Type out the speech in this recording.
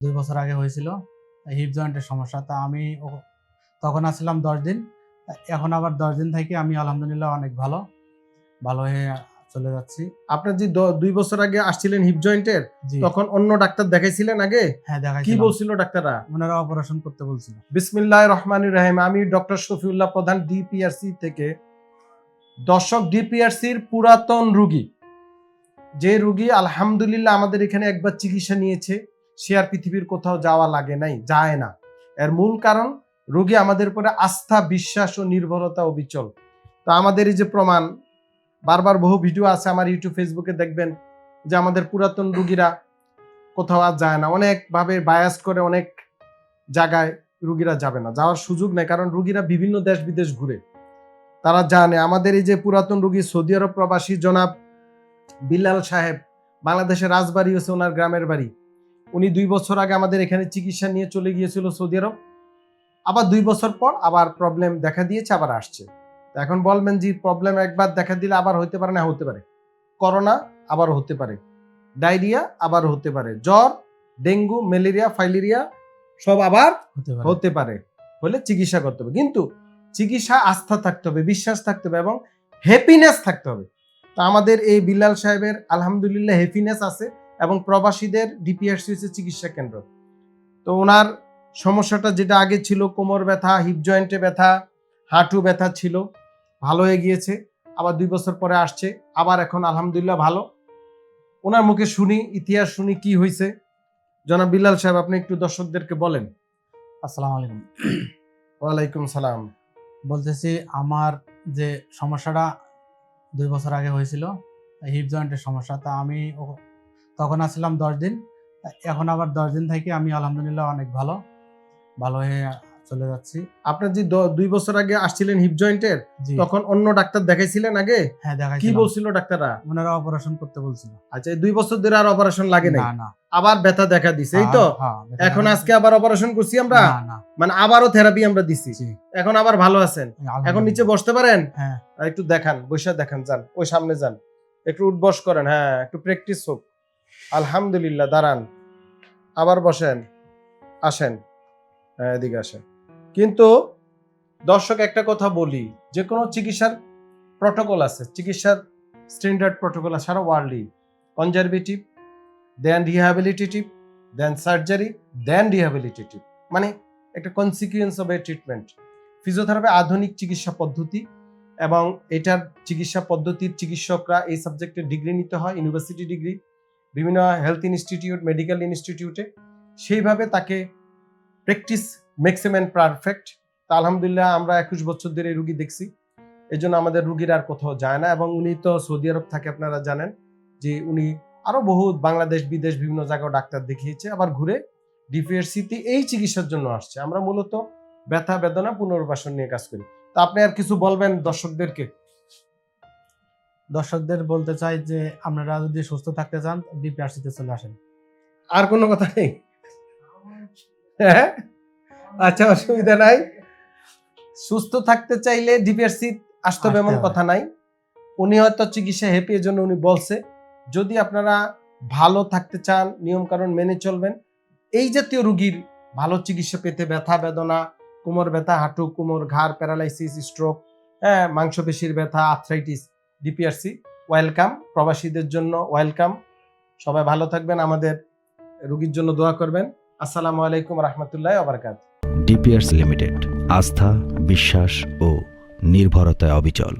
দুই বছর আগে হয়েছিল হিপ জয়েন্টের সমস্যা। তা আমি তখন আসছিলাম দশ দিন। এখন আবার দশ দিন থেকে আমি আলহামদুলিল্লাহ অনেক ভালো ভালো হয়ে চলে যাচ্ছি। আপনার যে দুই বছর আগে আসছিলেন হিপ জয়েন্টের তখন অন্য ডাক্তার দেখাইছিলেন আগে? হ্যাঁ কি বলছিল ডাক্তাররা? ওনারা অপারেশন করতে বলছিল। বিসমিল্লাহ রহমান রাহিম আমি ডক্টর শফিউল্লাহ প্রধান ডিপিআরসি থেকে দর্শক ডিপিআরসির পুরাতন রুগী। যে রুগী আলহামদুলিল্লাহ আমাদের এখানে একবার চিকিৎসা নিয়েছে। সে আর পৃথিবীর কোথাও যাওয়া লাগে নাই, যায় না। এর মূল কারণ, রোগী আমাদের উপরে আস্থা, বিশ্বাস ও নির্ভরতা অবিচল। তো আমাদের এই যে প্রমাণ, বারবার বহু ভিডিও আছে আমার ইউটিউব, ফেসবুকে দেখবেন যে আমাদের পুরাতন রুগীরা কোথাও আর যায় না। অনেকভাবে বায়াস করে অনেক জায়গায় রুগীরা যাবে না। যাওয়ার সুযোগ নেই, কারণ রুগীরা বিভিন্ন দেশ বিদেশ ঘুরে। তারা জানে, আমাদের এই যে পুরাতন রুগী, সৌদি আরব প্রবাসী জনাব বিল্লাল সাহেব, বাংলাদেশের রাজবাড়ি হচ্ছে ওনার গ্রামের বাড়ি। উনি দুই বছর আগে আমাদের এখানে চিকিৎসা নিয়ে চলে গিয়েছিল সৌদি আরব। আবার দুই বছর পর আবার প্রবলেম দেখা দিয়েছে আবার আসছে। তো এখন বলবেন যে প্রবলেম একবার দেখা দিলে আবার হতে পারে না হতে পারে। করোনা আবার হতে পারে। ডায়রিয়া আবার হতে পারে। জ্বর ডেঙ্গু ম্যালেরিয়া ফাইলেরিয়া সব আবার হতে পারে। হতে পারে। হলে চিকিৎসা করতে হবে। কিন্তু চিকিৎসা আস্থা থাকতে হবে বিশ্বাস থাকতে হবে এবং হ্যাপিনেস থাকতে হবে। তো আমাদের এই বিল্লাল সাহেবের আলহামদুলিল্লাহ হ্যাপিনেস আছে। এবং প্রবাসীদের ডিপিআরসি হচ্ছে চিকিৎসা কেন্দ্র। তো ওনার সমস্যাটা যেটা আগে ছিল কোমর ব্যথা হিপ জয়েন্টে ব্যথা হাঁটু ব্যথা ছিল ভালো হয়ে গিয়েছে আবার দুই বছর পরে আসছে আবার এখন আলহামদুলিল্লাহ ভালো। ওনার মুখে শুনি ইতিহাস শুনি কি হয়েছে জনাব বিল্লাল সাহেব আপনি একটু দর্শকদেরকে বলেন। আসসালামু আলাইকুম। ওয়ালাইকুম সালাম। বলতেছি আমার যে সমস্যাটা দুই বছর আগে হয়েছিল হিপ জয়েন্টের সমস্যা তা আমি তখন আসছিলাম দশ দিন। এখন আবার দশ দিন থেকে আমি আলহামদুলিল্লাহ অনেক ভালো ভালো হয়ে চলে যাচ্ছি। আপনার যে দুই বছর আগে আসছিলেন হিপ জয়েন্টের তখন অন্য ডাক্তার দেখাইছিলেন আগে? হ্যাঁ দেখাই কি বলছিল ডাক্তাররা? ওনারা অপারেশন করতে বলছিল। আচ্ছা দুই বছর ধরে আর অপারেশন লাগে না আবার ব্যথা দেখা দিছে এই তো? হ্যাঁ, হ্যাঁ, এখন আজকে আবার অপারেশন করছি আমরা? মানে আবারও থেরাপি আমরা দিছি। এখন আবার ভালো আছেন? এখন নিচে বসতে পারেন? হ্যাঁ। একটু দেখান বসে দেখান যান ওই সামনে যান। একটু উঠবস করেন হ্যাঁ একটু প্র্যাকটিস হোক। আলহামদুলিল্লাহ, দাঁড়ান। আবার বসেন, আসেন হ্যাঁ এদিকে আসেন। কিন্তু দর্শক, একটা কথা বলি, যে কোনো চিকিৎসার প্রটোকল আছে, চিকিৎসার স্ট্যান্ডার্ড প্রটোকল আছে সারা ওয়ার্ল্ডই conservative, then rehabilitative, then surgery, then rehabilitative. মানে একটা consequence of a treatment. Physiotherapy আধুনিক চিকিৎসা পদ্ধতি এবং এটার চিকিৎসা পদ্ধতির চিকিৎসকরা এই সাবজেক্টে ডিগ্রি নিতে হয়, ইউনিভার্সিটি ডিগ্রি। বিভিন্ন হেলথ ইনস্টিটিউট মেডিকেল ইনস্টিটিউটে সেইভাবে তাকে প্র্যাকটিস ম্যাক্সিমাম পারফেক্ট তা আলহামদুলিল্লাহ আমরা একুশ বছর ধরে এই রুগী দেখছি। এই জন্য আমাদের রুগীর আর কোথাও যায় না এবং উনি তো সৌদি আরব থাকে, আপনারা জানেন যে উনি আরও বহু বাংলাদেশ, বিদেশ বিভিন্ন জায়গায় ডাক্তার দেখিয়েছে, আবার ঘুরে ডিপিএসসিতে এই চিকিৎসার জন্য আসছে। আমরা মূলত ব্যথা, বেদনা পুনর্বাসন নিয়ে কাজ করি। তা আপনি আর কিছু বলবেন দর্শকদেরকে? দর্শকদের বলতে চাই যে আপনারা যদি সুস্থ থাকতে চান ডিপিআরসিতে চলে আসেন। আর কোনো কথা নেই? হ্যাঁ? আচ্ছা অসুবিধা নাই। সুস্থ থাকতে চাইলে ডিপিআরসি আসতে হবে এমন কথা নাই। উনি হয়তো চিকিৎসা হ্যাপি এর জন্য উনি বলছে। যদি আপনারা ভালো থাকতে চান নিয়ম কানুন মেনে চলবেন এই জাতীয় রুগীর ভালো চিকিৎসা পেতে ব্যথা বেদনা কোমর ব্যথা হাঁটু কোমর ঘাড় প্যারালাইসিস স্ট্রোক হ্যাঁ মাংসপেশির ব্যথা আর্থ্রাইটিস ডিপিআরসি ওয়েলকাম প্রবাসীদের জন্য ওয়েলকাম সবাই ভালো থাকবেন, আমাদের রুগীর জন্য দোয়া করবেন। আসসালামু আলাইকুম রহমতুল্লাহ আবরকাত ডিপিআরসি লিমিটেড আস্থা, বিশ্বাস ও নির্ভরতায় অবিচল।